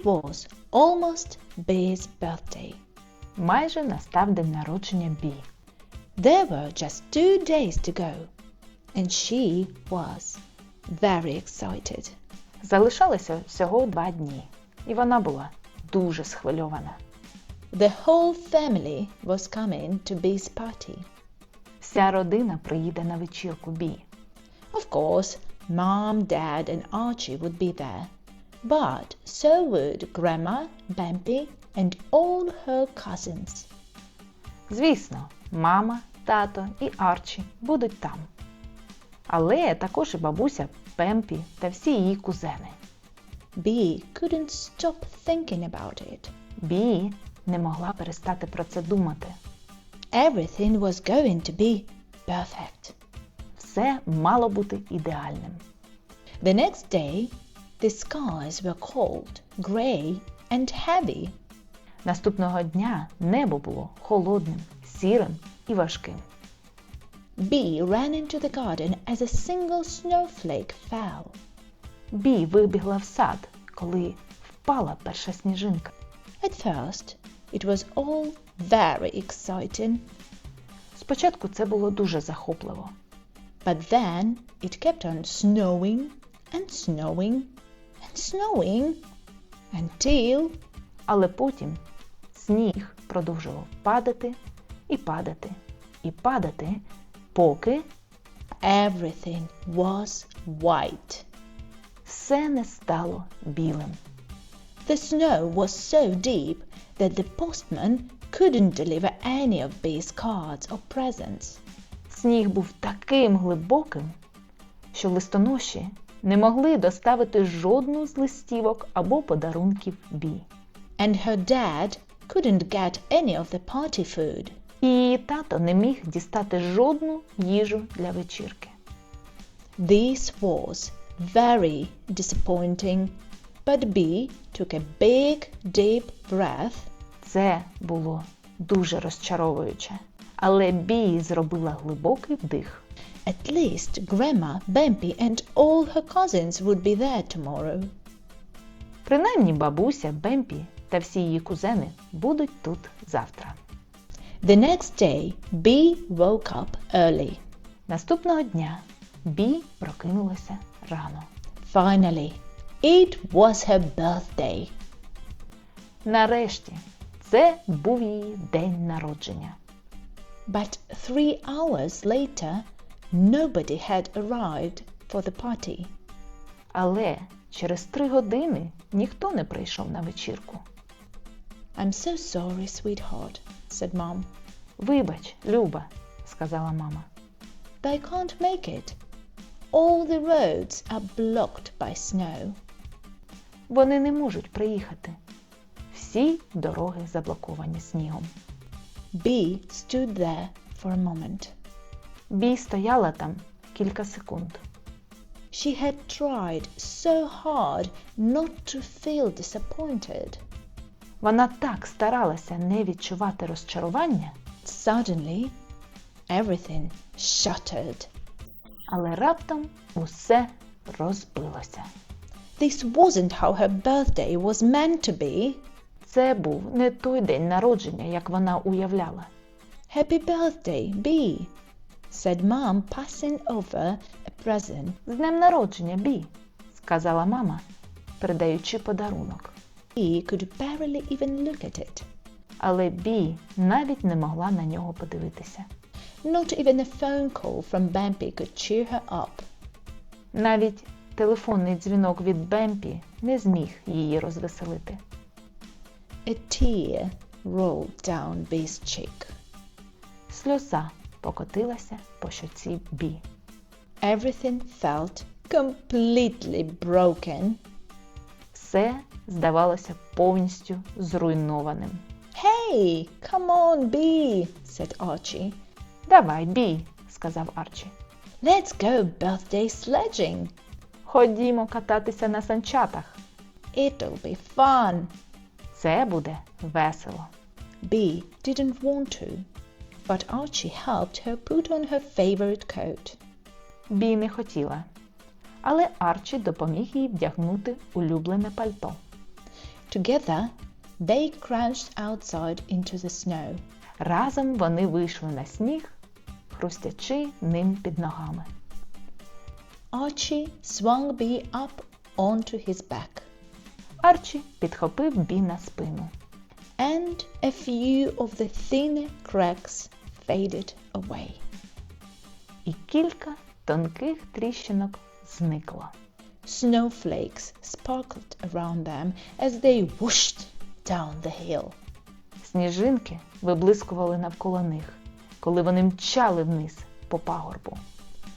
It was almost Bee's birthday. Майже настав день народження Бі. There were just two days to go, and she was very excited. Залишалося всього два дні, і вона була дуже схвильована. The whole family was coming to Bee's party. Вся родина приїде на вечірку Бі. Of course, Mom, Dad, and Archie would be there, But so would Grandma, Bampy, and all her cousins. Звісно, мама, тато і Арчі будуть там. Але також і бабуся Пемпі та всі її кузени. Bee couldn't stop thinking about it. Бі не могла перестати про це думати. Everything was going to be perfect. Все мало бути ідеальним. The next day, the skies were cold, grey, and heavy. Наступного дня небо було холодним, сірим і важким. Bee ran into the garden as a single snowflake fell. Бі вибігла в сад, коли впала перша сніжинка. At first, it was all very exciting, Спочатку це було дуже захопливо, but then it kept on snowing and snowing snowing until але потім сніг продовжував падати і падати і падати, поки everything was white. все не стало білим. The snow was so deep that the postman couldn't deliver any of Bee's cards or presents. Сніг був таким глибоким, що листоноші не могли доставити жодну з листівок або подарунків Бі. And her dad couldn't get any of the party food. І її тато не міг дістати жодну їжу для вечірки. This was very disappointing, but Bee took a big, deep breath Це було дуже розчаровуюче. Але Бі зробила глибокий вдих. At least Grandma, Bempy, and all her cousins would be there tomorrow. Принаймні бабуся, Бемпі та всі її кузени будуть тут завтра. The next day, Bee woke up early. Наступного дня Бі прокинулася рано. Finally, it was her birthday. Нарешті, це був її день народження. But three hours later, nobody had arrived for the party. Але через три години ніхто не прийшов на вечірку. I'm so sorry, sweetheart, said Mom. Вибач, Люба, сказала мама. They can't make it. All the roads are blocked by snow. Вони не можуть приїхати. Всі дороги заблоковані снігом. Bee stood there for a moment. Бі стояла там кілька секунд. She had tried so hard not to feel disappointed. Вона так старалася не відчувати розчарування, Suddenly, everything shattered. але раптом усе розбилося. This wasn't how her birthday was meant to be. Це був не той день народження, як вона уявляла. Happy birthday, Bee, said Mom, passing over a present. З днем народження, Бі, сказала мама, передаючи подарунок. Bee could barely even look at it. Але Бі навіть не могла на нього подивитися. Not even a phone call from Bampy could cheer her up. Навіть телефонний дзвінок від Бемпі не зміг її розвеселити. A tear rolled down Bee's cheek. Сльоза покотилася по щоці Бі. Everything felt completely broken. Все здавалося повністю зруйнованим. Hey, come on, Bee, said Archie. Давай, Бі, сказав Арчі. Let's go birthday sledging. Ходімо кататися на санчатах. It'll be fun. Це буде весело. Bee didn't want to, but Archie helped her put on her favorite coat. Бі не хотіла. Але Арчі допоміг їй вдягнути улюблене пальто. Together, they crouched outside into the snow. Разом вони вийшли на сніг, хрустячи ним під ногами. Archie swung Bee up onto his back, Арчі підхопив Бі на спину. and a few of the thin cracks faded away. і кілька тонких тріщинок зникло. Snowflakes sparkled around them as they whooshed down the hill. Сніжинки виблискували навколо них, коли вони мчали вниз по пагорбу.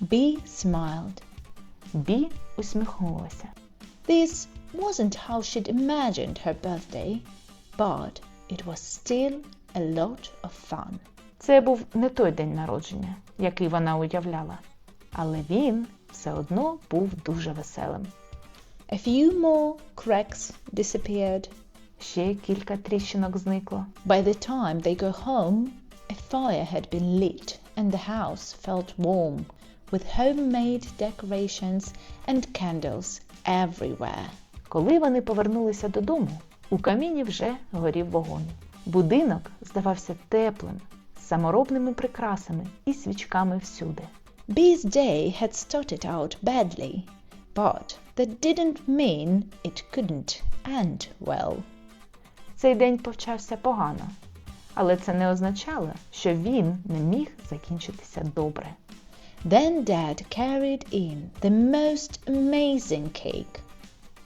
Bee smiled. Бі усміхнулася. This wasn't how she'd imagined her birthday, but it was still a lot of fun. Це був не той день народження, який вона уявляла, але він все одно був дуже веселим. A few more cracks disappeared. Ще кілька тріщинок зникло. By the time they go home, a fire had been lit and the house felt warm, with homemade decorations and candles everywhere. Коли вони повернулися додому, у каміні вже горів вогонь. Будинок здавався теплим, з саморобними прикрасами і свічками всюди. Bee's day had started out badly, but that didn't mean it couldn't end well. Цей день почався погано, але це не означало, що він не міг закінчитися добре. Then Dad carried in the most amazing cake.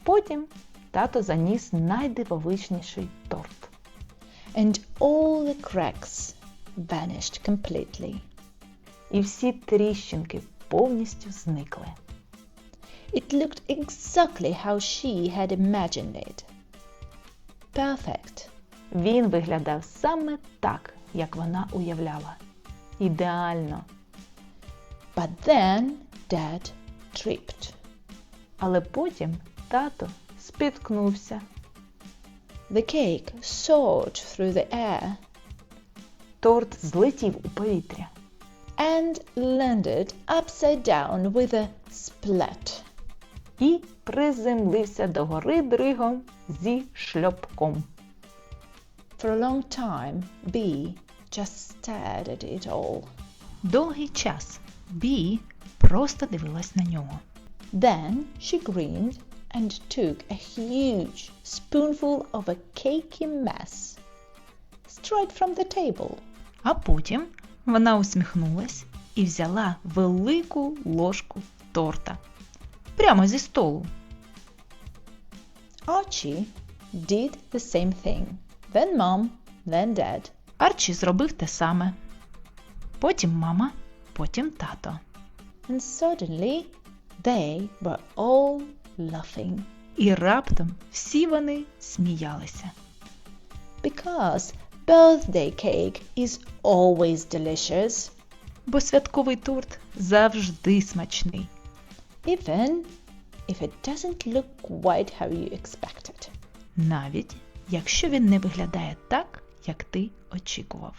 Потім тато заніс найдивовижніший торт. and all the cracks vanished completely. І всі тріщинки повністю зникли. It looked exactly how she had imagined it. Perfect. Він виглядав саме так, як вона уявляла. Ідеально. But then Dad tripped. Але потім тато спіткнувся. The cake soared through the air Торт злетів у повітря and landed upside down with a splat. і приземлився догори дригом зі шльопком. For a long time, Bee just stared at it all. Довгий час Бі просто дивилась на нього. Then she grinned and took a huge spoonful of a cakey mess straight from the table. А потім вона усміхнулась і взяла велику ложку торта прямо зі столу. Archie did the same thing. Then Mom, then Dad. Арчі зробив те саме. Потім мама, потім тато. And suddenly they were all laughing І раптом всі вони сміялися. because birthday cake is always delicious, Бо святковий торт завжди смачний, even if it doesn't look quite how you expected. навіть якщо він не виглядає так, як ти очікував.